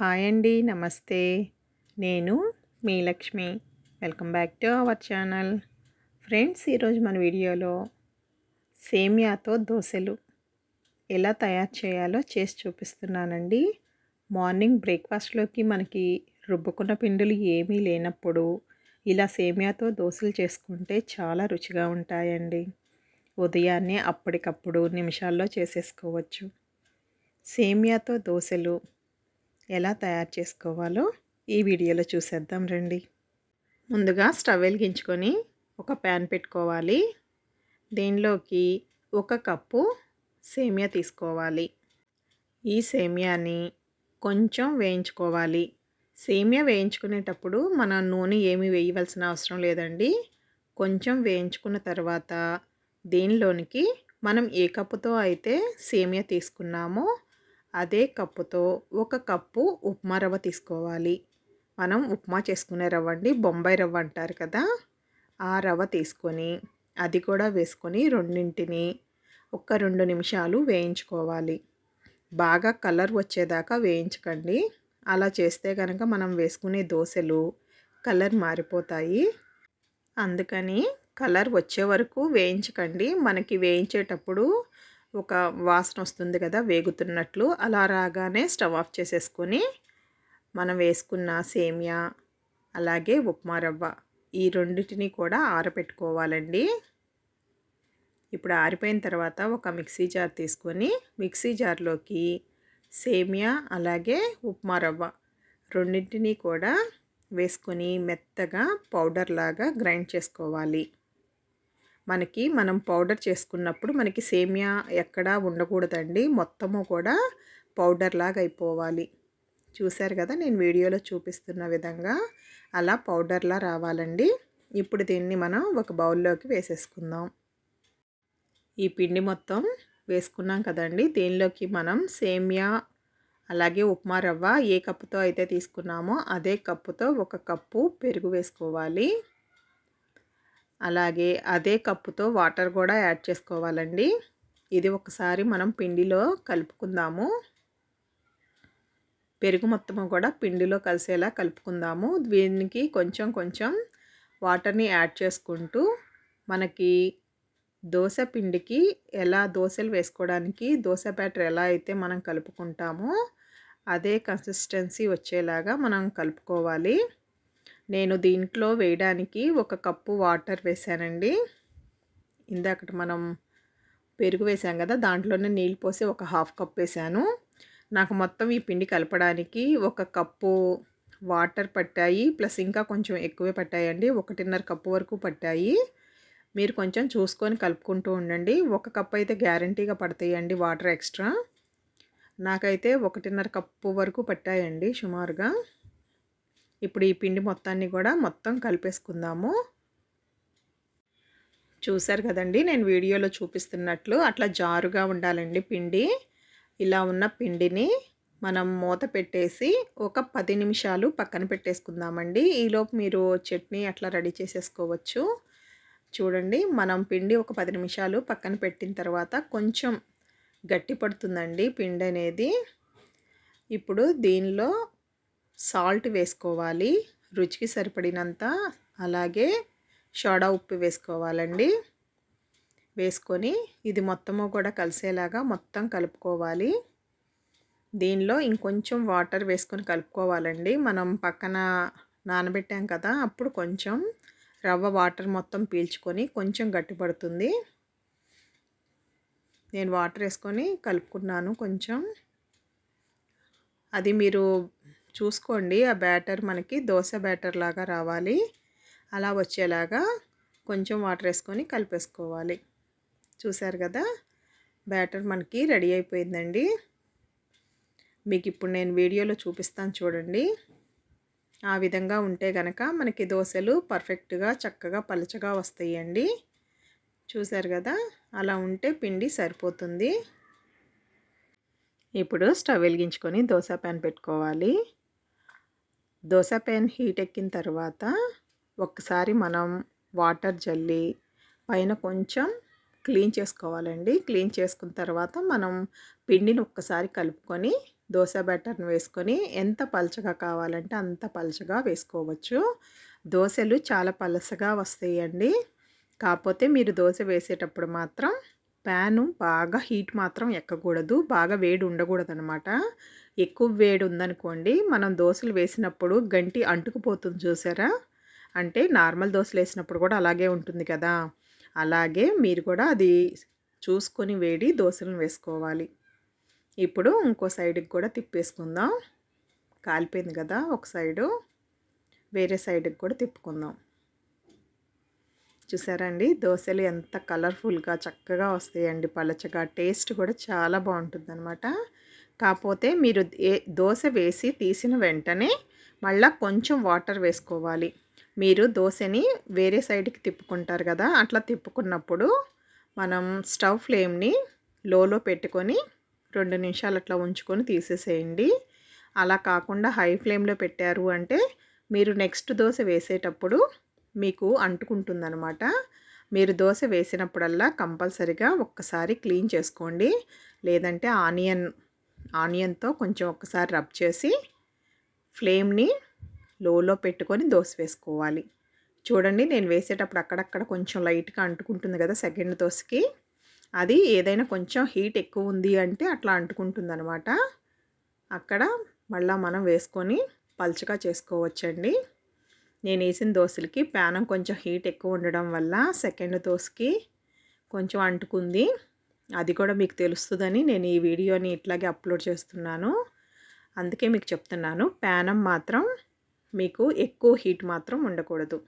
Hi అండి నమస్తే. నేను మీ Lakshmi. Welcome back to our channel. Friends ఈరోజు మన వీడియోలో సేమియాతో దోశలు ఎలా తయారు చేయాలో చేసి చూపిస్తున్నానండి. మార్నింగ్ బ్రేక్ఫాస్ట్లోకి మనకి రుబ్బుకున్న పిండిలు ఏమీ లేనప్పుడు ఇలా సేమియాతో దోశలు చేసుకుంటే చాలా రుచిగా ఉంటాయండి. ఉదయాన్నే అప్పటికప్పుడు నిమిషాల్లో చేసేసుకోవచ్చు. సేమియాతో దోశలు ఎలా తయారు చేసుకోవాలో ఈ వీడియోలో చూసేద్దాం రండి. ముందుగా స్టవ్ వెలిగించుకొని ఒక ప్యాన్ పెట్టుకోవాలి. దీనిలోకి ఒక కప్పు సేమియా తీసుకోవాలి. ఈ సేమియాని కొంచెం వేయించుకోవాలి. సేమియా వేయించుకునేటప్పుడు మన నూనె ఏమి వేయవలసిన అవసరం లేదండి. కొంచెం వేయించుకున్న తర్వాత దీనిలోనికి మనం ఏ కప్పుతో అయితే సేమియా తీసుకున్నామో అదే కప్పుతో ఒక కప్పు ఉప్మా రవ్వ తీసుకోవాలి. మనం ఉప్మా చేసుకునే రవ్వ అండి బొంబాయి రవ్వ అంటారు కదా? ఆ రవ్వ తీసుకొని అది కూడా వేసుకొని రెండింటిని ఒక రెండు నిమిషాలు వేయించుకోవాలి. బాగా కలర్ వచ్చేదాకా వేయించకండి. అలా చేస్తే కనుక మనం వేసుకునే దోశలు కలర్ మారిపోతాయి. అందుకని కలర్ వచ్చే వరకు వేయించకండి. మనకి వేయించేటప్పుడు ఒక వాసన వస్తుంది కదా వేగుతున్నట్లు. అలా రాగానే స్టవ్ ఆఫ్ చేసేసుకొని మనం వేసుకున్న సేమియా అలాగే ఉప్మా రవ్వ ఈ రెండింటిని కూడా ఆరబెట్టుకోవాలండి ఇప్పుడు ఆరిపోయిన తర్వాత ఒక మిక్సీ జార్ తీసుకొని మిక్సీ జార్లోకి సేమియా అలాగే ఉప్మా రవ్వ రెండింటినీ కూడా వేసుకొని మెత్తగా పౌడర్ లాగా గ్రైండ్ చేసుకోవాలి. మనకి మనం పౌడర్ చేసుకున్నప్పుడు మనకి సేమియా ఎక్కడా ఉండకూడదండి. మొత్తము కూడా పౌడర్ లాగా అయిపోవాలి. చూశారు కదా నేను వీడియోలో చూపిస్తున్న విధంగా అలా పౌడర్లా రావాలండి. ఇప్పుడు దీన్ని మనం ఒక బౌల్లోకి వేసేసుకుందాం. ఈ పిండి మొత్తం వేసుకున్నాం కదండి. దీనిలోకి మనం సేమియా అలాగే ఉప్మా రవ్వ ఏ కప్పుతో అయితే తీసుకున్నామో అదే కప్పుతో ఒక కప్పు పెరుగు వేసుకోవాలి. అలాగే అదే కప్పుతో వాటర్ కూడా యాడ్ చేసుకోవాలండి. ఇది ఒకసారి మనం పిండిలో కలుపుకుందాము. పెరుగు మొత్తము కూడా పిండిలో కలిసేలా కలుపుకుందాము. దీనికి కొంచెం కొంచెం వాటర్ని యాడ్ చేసుకుంటూ మనకి దోశ పిండికి ఎలా దోశలు వేసుకోవడానికి దోశ బ్యాటర్ ఎలా అయితే మనం కలుపుకుంటామో అదే కన్సిస్టెన్సీ వచ్చేలాగా మనం కలుపుకోవాలి. నేను దీంట్లో వేయడానికి ఒక కప్పు వాటర్ వేసానండి ఇందాకటి మనం పెరుగు వేసాం కదా దాంట్లోనే నీళ్ళు పోసి ఒక హాఫ్ కప్ వేసాను నాకు మొత్తం ఈ పిండి కలపడానికి ఒక కప్పు వాటర్ పట్టాయి ప్లస్ ఇంకా కొంచెం ఎక్కువే పట్టాయండి. ఒకటిన్నర కప్పు వరకు పట్టాయి. మీరు కొంచెం చూసుకొని కలుపుకుంటూ ఉండండి. ఒక కప్ అయితే గ్యారంటీగా పడతాయండి వాటర్ ఎక్స్ట్రా. నాకైతే ఒకటిన్నర కప్పు వరకు పట్టాయండి సుమారుగా. ఇప్పుడు ఈ పిండి మొత్తాన్ని కూడా మొత్తం కలిపేసుకుందాము. చూసారు కదండి నేను వీడియోలో చూపిస్తున్నట్లు అట్లా జారుగా ఉండాలండి పిండి. ఇలా ఉన్న పిండిని మనం మూత పెట్టేసి ఒక పది నిమిషాలు పక్కన పెట్టేసుకుందామండి. ఈలోపు మీరు చట్నీ అట్లా రెడీ చేసేసుకోవచ్చు. చూడండి మనం పిండి ఒక పది నిమిషాలు పక్కన పెట్టిన తర్వాత కొంచెం గట్టి పడుతుందండి పిండి అనేది ఇప్పుడు దీనిలో సాల్ట్ వేసుకోవాలి. రుచికి సరిపడినంత అలాగే షోడా ఉప్పు వేసుకోవాలండి. వేసుకొని ఇది మొత్తము కూడా కలిసేలాగా మొత్తం కలుపుకోవాలి. దీనిలో ఇంకొంచెం వాటర్ వేసుకొని కలుపుకోవాలండి. మనం పక్కన నానబెట్టాం కదా అప్పుడు కొంచెం రవ్వ వాటర్ మొత్తం పీల్చుకొని కొంచెం గట్టిపడుతుంది. నేను వాటర్ వేసుకొని కలుపుకున్నాను కొంచెం. అది మీరు చూసుకోండి. ఆ బ్యాటర్ మనకి దోశ బ్యాటర్ లాగా రావాలి. అలా వచ్చేలాగా కొంచెం వాటర్ వేసుకొని కలిపేసుకోవాలి. చూసారు కదా? బ్యాటర్ మనకి రెడీ అయిపోయిందండి. మీకు ఇప్పుడు నేను వీడియోలో చూపిస్తాను చూడండి. ఆ విధంగా ఉంటే కనుక మనకి దోశలు పర్ఫెక్ట్గా చక్కగా పలచగా వస్తాయండి. చూసారు కదా? అలా ఉంటే పిండి సరిపోతుంది. ఇప్పుడు స్టవ్ వెలిగించుకొని దోశ ప్యాన్ పెట్టుకోవాలి. దోశ పెన్ హీట్ ఎక్కిన తర్వాత ఒక్కసారి మనం వాటర్ జల్లి పైన కొంచెం క్లీన్ చేసుకోవాలండి. క్లీన్ చేసుకున్న తర్వాత మనం పిండిని ఒక్కసారి కలుపుకొని దోశ బ్యాటర్ని వేసుకొని ఎంత పలచగా కావాలంటే అంత పలచగా వేసుకోవచ్చు. దోశలు చాలా పలసగా వస్తాయండి. కాకపోతే మీరు దోశ వేసేటప్పుడు మాత్రం ప్యాను బాగా హీట్ మాత్రం ఎక్కకూడదు. బాగా వేడి ఉండకూడదు అనమాట ఎక్కువ వేడి ఉందనుకోండి మనం దోశలు వేసినప్పుడు గంటి అంటుకుపోతుంది చూసారా? అంటే నార్మల్ దోశలు వేసినప్పుడు కూడా అలాగే ఉంటుంది కదా? అలాగే మీరు కూడా అది చూసుకొని వేడి దోశలను వేసుకోవాలి. ఇప్పుడు ఇంకో సైడ్కి కూడా తిప్పేసుకుందాం. కాలిపోయింది కదా ఒక సైడు. వేరే సైడ్కి కూడా తిప్పుకుందాం. చూసారండి దోశలు ఎంత కలర్ఫుల్గా చక్కగా వస్తాయండి. పలచగా టేస్ట్ కూడా చాలా బాగుంటుంది అనమాట కాకపోతే మీరు ఏ దోశ వేసి తీసిన వెంటనే మళ్ళీ కొంచెం వాటర్ వేసుకోవాలి. మీరు దోశని వేరే సైడ్కి తిప్పుకుంటారు కదా అట్లా తిప్పుకున్నప్పుడు మనం స్టవ్ ఫ్లేమ్ని లోలో పెట్టుకొని రెండు నిమిషాలు అట్లా ఉంచుకొని తీసేసేయండి. అలా కాకుండా హై ఫ్లేమ్లో పెట్టారు అంటే మీరు నెక్స్ట్ దోశ వేసేటప్పుడు మీకు అంటుకుంటుందనమాట మీరు దోశ వేసినప్పుడల్లా కంపల్సరిగా ఒక్కసారి క్లీన్ చేసుకోండి. లేదంటే ఆనియన్ ఆనియన్తో కొంచెం ఒక్కసారి రబ్ చేసి ఫ్లేమ్ని లోలో పెట్టుకొని దోశ వేసుకోవాలి. చూడండి నేను వేసేటప్పుడు అక్కడక్కడ కొంచెం లైట్గా అంటుకుంటుంది కదా సెకండ్ దోశకి. అది ఏదైనా కొంచెం హీట్ ఎక్కువ ఉంది అంటే అట్లా అంటుకుంటుంది అనమాట అక్కడ మళ్ళీ మనం వేసుకొని పల్చగా చేసుకోవచ్చండి. నేను వేసిన దోశలకి ప్యానం కొంచెం హీట్ ఎక్కువ ఉండడం వల్ల సెకండ్ దోశకి కొంచెం అంటుకుంది. అది కూడా మీకు తెలుస్తుందని నేను ఈ వీడియోని ఇట్లాగే అప్లోడ్ చేస్తున్నాను. అందుకే మీకు చెప్తున్నాను ప్యానం మాత్రం మీకు ఎక్కువ హీట్ మాత్రం ఉండకూడదు.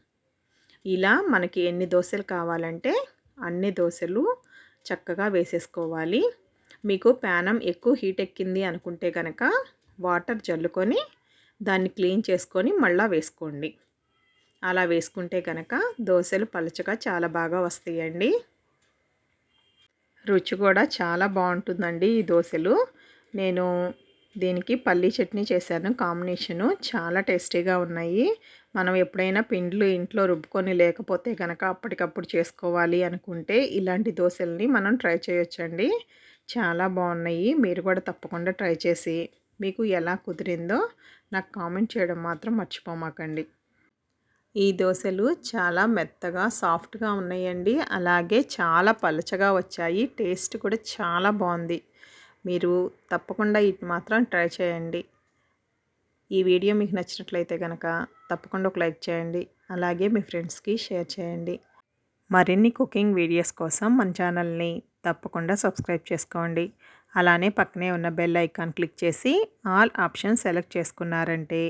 ఇలా మనకి ఎన్ని దోశలు కావాలంటే అన్ని దోశలు చక్కగా వేసేసుకోవాలి. మీకు ప్యానం ఎక్కువ హీట్ ఎక్కింది అనుకుంటే కనుక వాటర్ జల్లుకొని దాన్ని క్లీన్ చేసుకొని మళ్ళీ వేసుకోండి. అలా వేసుకుంటే కనుక దోశలు పలుచగా చాలా బాగా వస్తాయండి. రుచి కూడా చాలా బాగుంటుందండి ఈ దోశలు. నేను దీనికి పల్లీ చట్నీ చేశాను కాంబినేషను చాలా టేస్టీగా ఉన్నాయి. మనం ఎప్పుడైనా పిండ్లు ఇంట్లో రుబ్బుకొని లేకపోతే కనుక అప్పటికప్పుడు చేసుకోవాలి అనుకుంటే ఇలాంటి దోశల్ని మనం ట్రై చేయొచ్చండి. చాలా బాగున్నాయి మీరు కూడా తప్పకుండా ట్రై చేసి మీకు ఎలా కుదిరిందో నాకు కామెంట్ చేయడం మాత్రం మర్చిపోమాకండి. ఈ దోశలు చాలా మెత్తగా సాఫ్ట్గా ఉన్నాయండి. అలాగే చాలా పలచగా వచ్చాయి. టేస్ట్ కూడా చాలా బాగుంది. మీరు తప్పకుండా ఇది మాత్రం ట్రై చేయండి. ఈ వీడియో మీకు నచ్చినట్లయితే కనుక తప్పకుండా ఒక లైక్ చేయండి. అలాగే మీ ఫ్రెండ్స్కి షేర్ చేయండి. మరిన్ని కుకింగ్ వీడియోస్ కోసం మన ఛానల్ని తప్పకుండా సబ్స్క్రైబ్ చేసుకోండి. అలానే పక్కనే ఉన్న బెల్ ఐకాన్ క్లిక్ చేసి ఆల్ ఆప్షన్ సెలెక్ట్ చేసుకున్నారంటే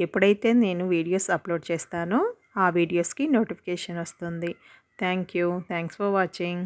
ఎప్పుడైతే నేను వీడియోస్ అప్లోడ్ చేస్తానో ఆ వీడియోస్కి నోటిఫికేషన్ వస్తుంది. Thank you. Thanks for watching.